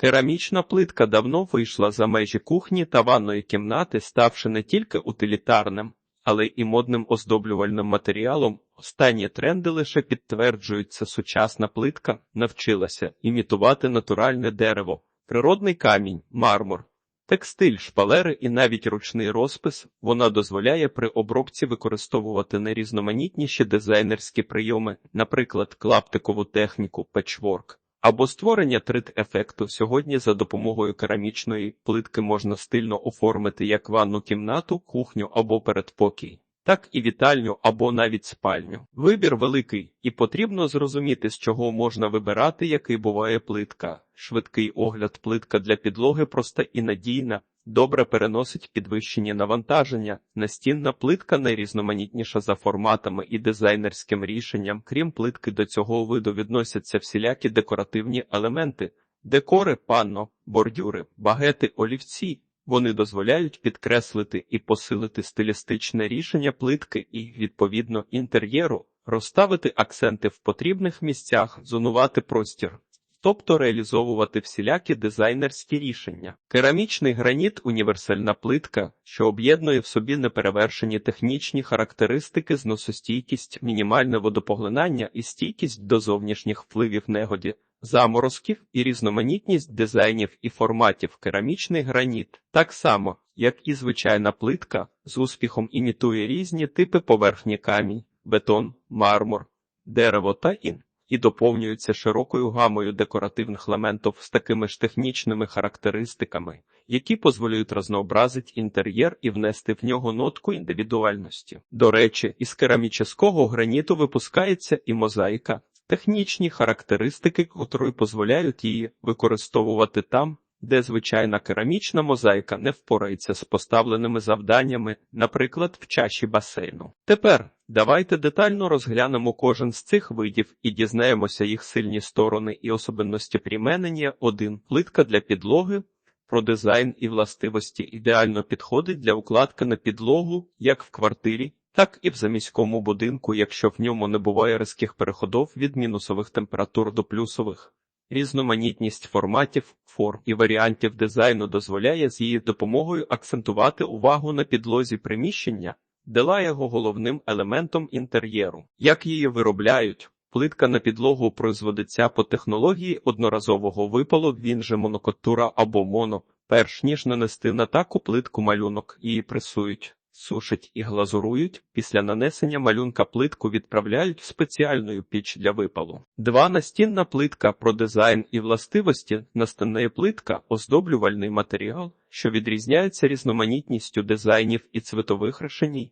Керамічна плитка давно вийшла за межі кухні та ванної кімнати, ставши не тільки утилітарним, але й модним оздоблювальним матеріалом. Останні тренди лише підтверджуються. Сучасна плитка навчилася імітувати натуральне дерево, природний камінь, мармур, текстиль, шпалери і навіть ручний розпис. Вона дозволяє при обробці використовувати найрізноманітніші дизайнерські прийоми, наприклад, клаптикову техніку, печворк. Або створення 3D-ефекту сьогодні за допомогою керамічної плитки можна стильно оформити як ванну кімнату, кухню або передпокій, так і вітальню або навіть спальню. Вибір великий, і потрібно зрозуміти, з чого можна вибирати, який буває плитка. Швидкий огляд плитка для підлоги проста і надійна. Добре переносить підвищені навантаження. Настінна плитка найрізноманітніша за форматами і дизайнерським рішенням. Крім плитки, до цього виду відносяться всілякі декоративні елементи, декори, панно, бордюри, багети, олівці. Вони дозволяють підкреслити і посилити стилістичне рішення плитки і, відповідно, інтер'єру, розставити акценти в потрібних місцях, зонувати простір тобто реалізовувати всілякі дизайнерські рішення. Керамічний граніт універсальна плитка, що об'єднує в собі неперевершені технічні характеристики, зносостійкість, мінімальне водопоглинання і стійкість до зовнішніх впливів негоді. Заморозків і різноманітність дизайнів і форматів керамічний граніт, так само, як і звичайна плитка, з успіхом імітує різні типи поверхні камінь, бетон, мармур, дерево та ін і доповнюються широкою гамою декоративних елементів з такими ж технічними характеристиками, які дозволяють разнообразити інтер'єр і внести в нього нотку індивідуальності. До речі, із керамічного граніту випускається і мозаїка, технічні характеристики, котрої дозволяють її використовувати там. Де звичайна керамічна мозаїка не впорається з поставленими завданнями, наприклад, в чаші басейну. Тепер Давайте детально розглянемо кожен з цих видів і дізнаємося їх сильні сторони і особливості примінення. 1. плитка для підлоги. Про дизайн і властивості ідеально підходить для укладки на підлогу як в квартирі, так і в заміському будинку, якщо в ньому не буває різких переходів від мінусових температур до плюсових. Різноманітність форматів, форм і варіантів дизайну дозволяє з її допомогою акцентувати увагу на підлозі приміщення дала його головним елементом інтер'єру. Як її виробляють? Плитка на підлогу производиться по технології одноразового випалу, він же монокотура або моно, перш ніж нанести на таку плитку малюнок, її пресують, сушать і глазурують. Після нанесення малюнка плитку відправляють в спеціальну піч для випалу. Два настінна плитка про дизайн і властивості настінна плитка оздоблювальний матеріал, що відрізняється різноманітністю дизайнів і цветових рішень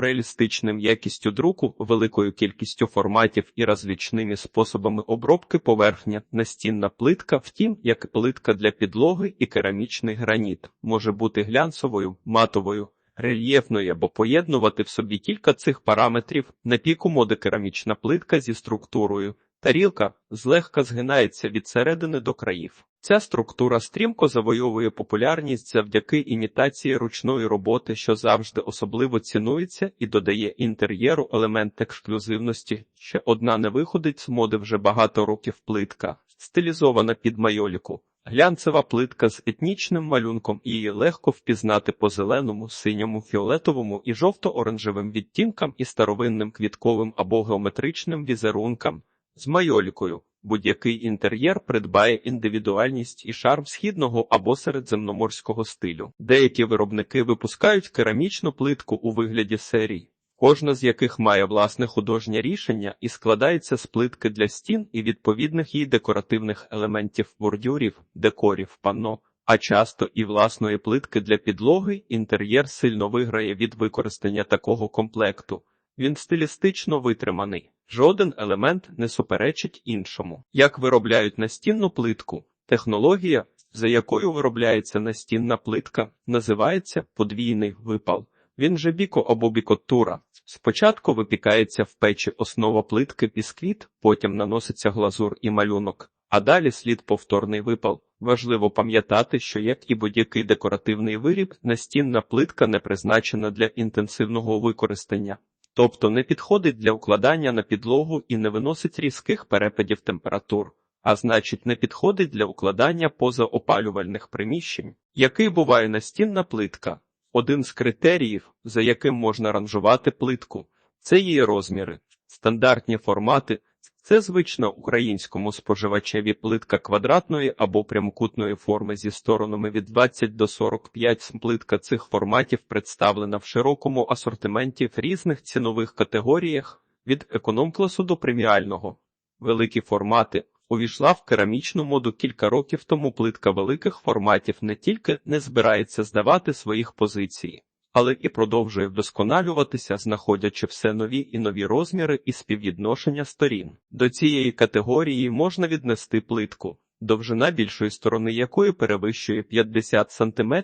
реалістичним якістю друку, великою кількістю форматів і розлічними способами обробки поверхня, настінна плитка, втім, як плитка для підлоги і керамічний граніт, може бути глянцевою, матовою, рельєфною або поєднувати в собі кілька цих параметрів на піку моди керамічна плитка зі структурою. Тарілка злегка згинається від середини до країв. Ця структура стрімко завойовує популярність завдяки імітації ручної роботи, що завжди особливо цінується і додає інтер'єру елемент ексклюзивності. Ще одна не виходить з моди вже багато років плитка, стилізована під майоліку. Глянцева плитка з етнічним малюнком її легко впізнати по зеленому, синьому, фіолетовому і жовто-оранжевим відтінкам і старовинним квітковим або геометричним візерункам з майолікою. Будь-який інтер'єр придбає індивідуальність і шарм східного або середземноморського стилю. Деякі виробники випускають керамічну плитку у вигляді серій, кожна з яких має власне художнє рішення і складається з плитки для стін і відповідних їй декоративних елементів бордюрів, декорів, панно, а часто і власної плитки для підлоги. Інтер'єр сильно виграє від використання такого комплекту. Він стилістично витриманий. Жоден елемент не суперечить іншому. Як виробляють настінну плитку, технологія, за якою виробляється настінна плитка, називається подвійний випал. Він же біко або бікотура. Спочатку випікається в печі основа плитки бісквіт, потім наноситься глазур і малюнок, а далі слід повторний випал. Важливо пам'ятати, що як і будь-який декоративний виріб, настінна плитка не призначена для інтенсивного використання тобто не підходить для укладання на підлогу і не виносить різких перепадів температур. а значить не підходить для укладання позаопалювальних приміщень, який буває настінна плитка. Один з критеріїв, за яким можна ранжувати плитку, це її розміри. Стандартні формати це звична українському споживачеві плитка квадратної або прямокутної форми зі сторонами від 20 до 45 Плитка цих форматів представлена в широкому асортименті в різних цінових категоріях від економ-класу до преміального. Великі формати увійшла в керамічну моду кілька років тому плитка великих форматів не тільки не збирається здавати своїх позицій, але і продовжує вдосконалюватися, знаходячи все нові і нові розміри і співвідношення сторін. До цієї категорії можна віднести плитку, довжина більшої сторони якої перевищує 50 см.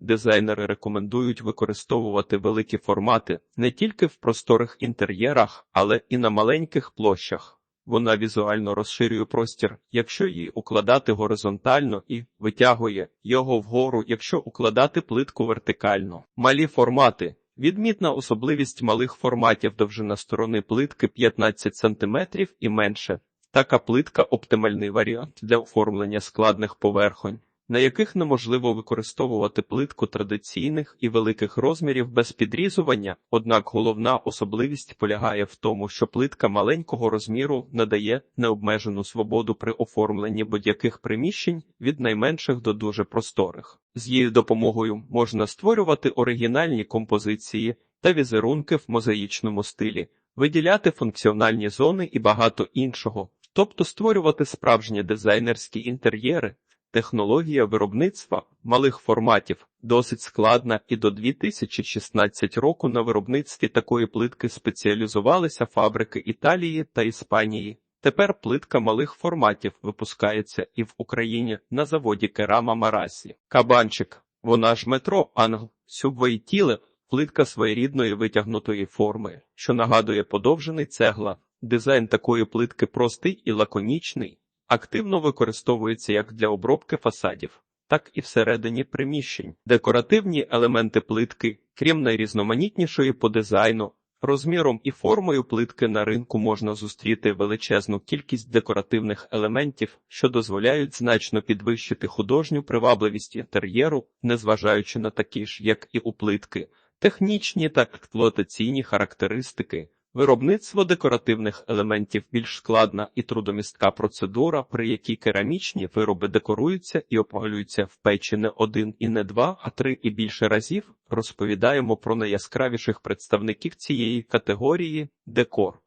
Дизайнери рекомендують використовувати великі формати не тільки в просторих інтер'єрах, але і на маленьких площах. Вона візуально розширює простір, якщо її укладати горизонтально і витягує його вгору, якщо укладати плитку вертикально. Малі формати. Відмітна особливість малих форматів довжина сторони плитки 15 см і менше. Така плитка оптимальний варіант для оформлення складних поверхонь на яких неможливо використовувати плитку традиційних і великих розмірів без підрізування, однак головна особливість полягає в тому, що плитка маленького розміру надає необмежену свободу при оформленні будь-яких приміщень від найменших до дуже просторих. З її допомогою можна створювати оригінальні композиції та візерунки в мозаїчному стилі, виділяти функціональні зони і багато іншого. Тобто створювати справжні дизайнерські інтер'єри, Технологія виробництва малих форматів досить складна, і до 2016 року на виробництві такої плитки спеціалізувалися фабрики Італії та Іспанії. Тепер плитка малих форматів випускається і в Україні на заводі Керама Марасі. Кабанчик, вона ж метро Англ, сюбвоїтіле, плитка своєрідної витягнутої форми, що нагадує подовжений цегла. Дизайн такої плитки простий і лаконічний активно використовується як для обробки фасадів, так і всередині приміщень. Декоративні елементи плитки, крім найрізноманітнішої по дизайну, розміром і формою плитки на ринку можна зустріти величезну кількість декоративних елементів, що дозволяють значно підвищити художню привабливість інтер'єру, незважаючи на такі ж, як і у плитки, технічні та експлуатаційні характеристики. Виробництво декоративних елементів більш складна і трудомістка процедура, при якій керамічні вироби декоруються і опалюються в печі не один і не два, а три і більше разів. Розповідаємо про найяскравіших представників цієї категорії декор.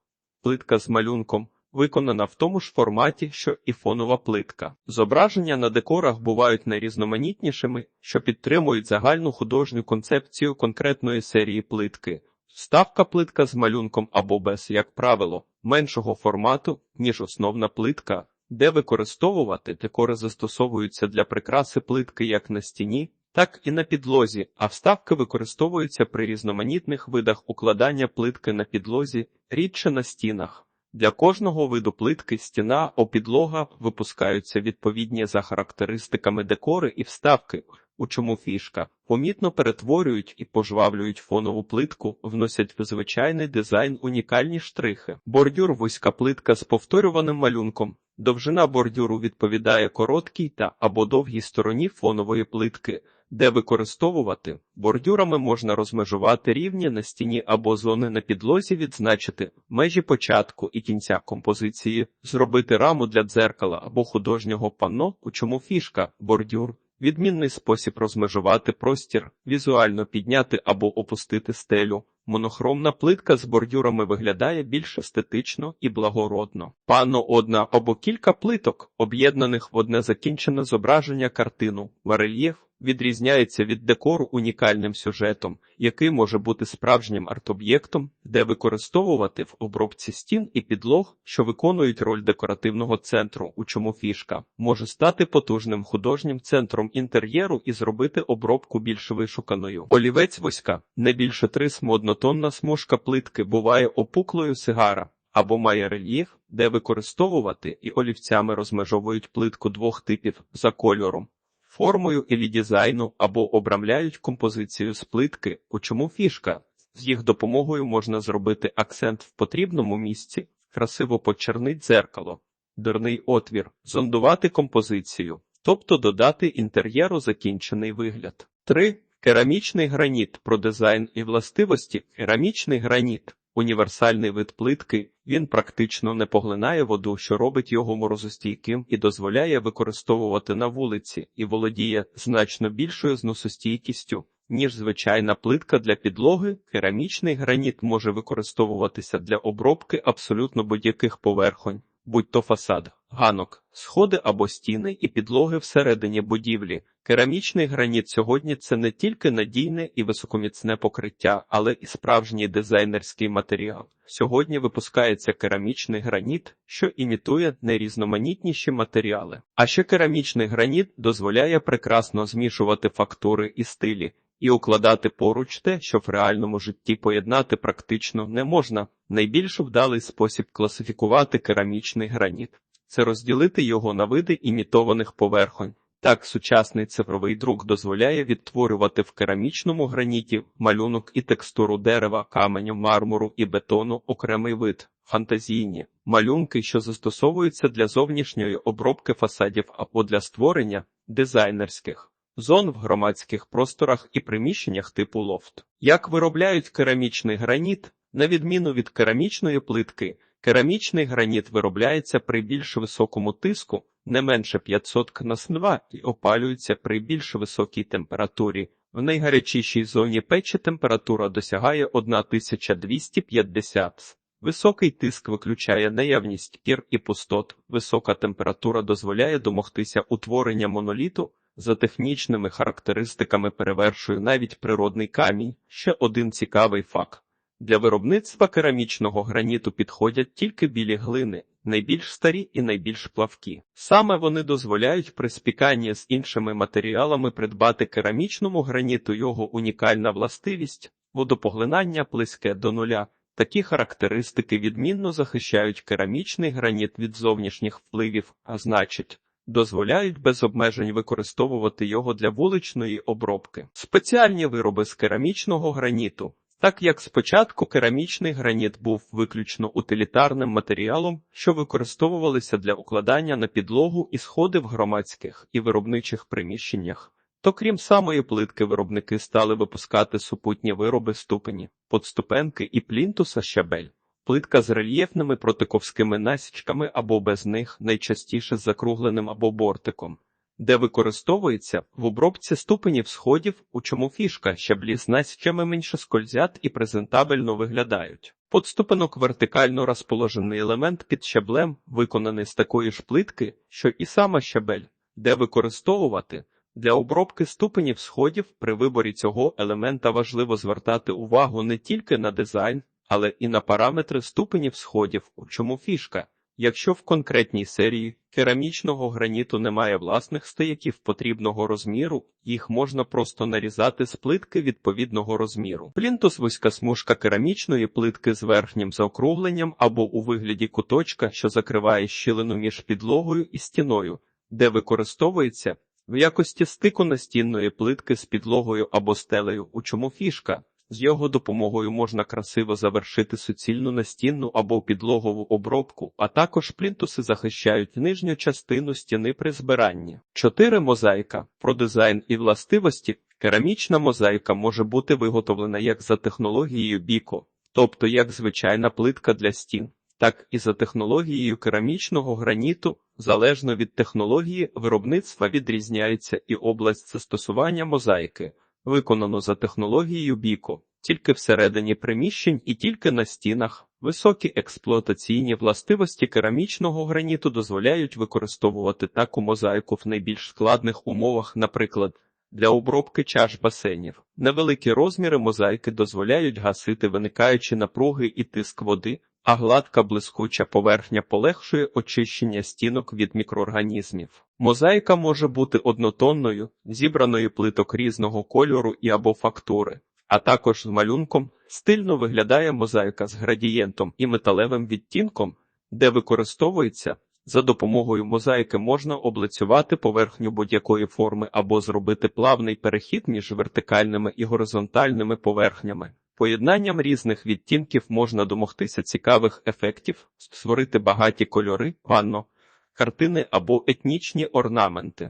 Плитка з малюнком виконана в тому ж форматі, що і фонова плитка. Зображення на декорах бувають найрізноманітнішими, що підтримують загальну художню концепцію конкретної серії плитки. Ставка плитка з малюнком або без, як правило, меншого формату, ніж основна плитка, де використовувати декори застосовуються для прикраси плитки як на стіні, так і на підлозі, а вставки використовуються при різноманітних видах укладання плитки на підлозі, рідше на стінах. Для кожного виду плитки стіна о підлога випускаються відповідні за характеристиками декори і вставки у чому фішка, помітно перетворюють і пожвавлюють фонову плитку, вносять в звичайний дизайн унікальні штрихи. Бордюр вузька плитка з повторюваним малюнком. Довжина бордюру відповідає короткій та або довгій стороні фонової плитки, де використовувати бордюрами можна розмежувати рівні на стіні або зони на підлозі, відзначити межі початку і кінця композиції, зробити раму для дзеркала або художнього панно, у чому фішка бордюр Відмінний спосіб розмежувати простір, візуально підняти або опустити стелю. Монохромна плитка з бордюрами виглядає більш естетично і благородно. Панно одна або кілька плиток, об'єднаних в одне закінчене зображення картину, барельєф, відрізняється від декору унікальним сюжетом, який може бути справжнім арт-об'єктом, де використовувати в обробці стін і підлог, що виконують роль декоративного центру, у чому фішка може стати потужним художнім центром інтер'єру і зробити обробку більш вишуканою. Олівець воська не більше три однотонна смужка плитки буває опуклою сигара. Або має рельєф, де використовувати і олівцями розмежовують плитку двох типів за кольором, формою і дизайну або обрамляють композицію з плитки, у чому фішка. З їх допомогою можна зробити акцент в потрібному місці, красиво почернить дзеркало. дерний отвір, зондувати композицію, тобто додати інтер'єру закінчений вигляд. 3. Керамічний граніт про дизайн і властивості. Керамічний граніт універсальний вид плитки. Він практично не поглинає воду, що робить його морозостійким і дозволяє використовувати на вулиці, і володіє значно більшою зносостійкістю, ніж звичайна плитка для підлоги. Керамічний граніт може використовуватися для обробки абсолютно будь-яких поверхонь, будь то фасад, ганок, сходи або стіни і підлоги всередині будівлі. Керамічний граніт сьогодні це не тільки надійне і високоміцне покриття, але і справжній дизайнерський матеріал. Сьогодні випускається керамічний граніт, що імітує найрізноманітніші матеріали. А ще керамічний граніт дозволяє прекрасно змішувати фактури і стилі. І укладати поруч те, що в реальному житті поєднати практично не можна. Найбільш вдалий спосіб класифікувати керамічний граніт це розділити його на види імітованих поверхонь. Так, сучасний цифровий друк дозволяє відтворювати в керамічному граніті малюнок і текстуру дерева, каменю, мармуру і бетону окремий вид, фантазійні малюнки, що застосовуються для зовнішньої обробки фасадів або для створення дизайнерських зон в громадських просторах і приміщеннях типу лофт. Як виробляють керамічний граніт, на відміну від керамічної плитки, керамічний граніт виробляється при більш високому тиску, не менше 500 кН2 і опалюється при більш високій температурі. В найгарячішій зоні печі температура досягає 1250 Високий тиск виключає наявність кір і пустот. Висока температура дозволяє домогтися утворення моноліту. За технічними характеристиками перевершує навіть природний камінь. Ще один цікавий факт. Для виробництва керамічного граніту підходять тільки білі глини, найбільш старі і найбільш плавкі. Саме вони дозволяють при спіканні з іншими матеріалами придбати керамічному граніту його унікальна властивість, водопоглинання близьке до нуля. Такі характеристики відмінно захищають керамічний граніт від зовнішніх впливів, а значить, дозволяють без обмежень використовувати його для вуличної обробки. Спеціальні вироби з керамічного граніту. Так як спочатку керамічний граніт був виключно утилітарним матеріалом, що використовувалися для укладання на підлогу і сходи в громадських і виробничих приміщеннях, то крім самої плитки виробники стали випускати супутні вироби ступені, подступенки і плінтуса щабель. Плитка з рельєфними протиковськими насічками або без них, найчастіше закругленим або бортиком, де використовується в обробці ступенів сходів, у чому фішка щаблі з насічками менше скользять і презентабельно виглядають. Подступенок вертикально розположений елемент під щаблем, виконаний з такої ж плитки, що і сама щабель, де використовувати. Для обробки ступенів сходів при виборі цього елемента важливо звертати увагу не тільки на дизайн, але і на параметри ступенів сходів, у чому фішка. Якщо в конкретній серії керамічного граніту немає власних стояків потрібного розміру, їх можна просто нарізати з плитки відповідного розміру. Плінтус вузька смужка керамічної плитки з верхнім заокругленням або у вигляді куточка, що закриває щілину між підлогою і стіною, де використовується в якості стику настінної плитки з підлогою або стелею, у чому фішка. З його допомогою можна красиво завершити суцільну настінну або підлогову обробку, а також плінтуси захищають нижню частину стіни при збиранні. 4. мозаїка про дизайн і властивості. Керамічна мозаїка може бути виготовлена як за технологією біко, тобто як звичайна плитка для стін, так і за технологією керамічного граніту. Залежно від технології виробництва відрізняється і область застосування мозаїки виконано за технологією Біко, тільки всередині приміщень і тільки на стінах. Високі експлуатаційні властивості керамічного граніту дозволяють використовувати таку мозаїку в найбільш складних умовах, наприклад, для обробки чаш басейнів. Невеликі розміри мозаїки дозволяють гасити виникаючі напруги і тиск води, а гладка блискуча поверхня полегшує очищення стінок від мікроорганізмів. Мозаїка може бути однотонною, зібраною плиток різного кольору і або фактури, а також з малюнком стильно виглядає мозаїка з градієнтом і металевим відтінком, де використовується. За допомогою мозаїки можна облицювати поверхню будь-якої форми або зробити плавний перехід між вертикальними і горизонтальними поверхнями. Поєднанням різних відтінків можна домогтися цікавих ефектів, створити багаті кольори, ванно, картини або етнічні орнаменти.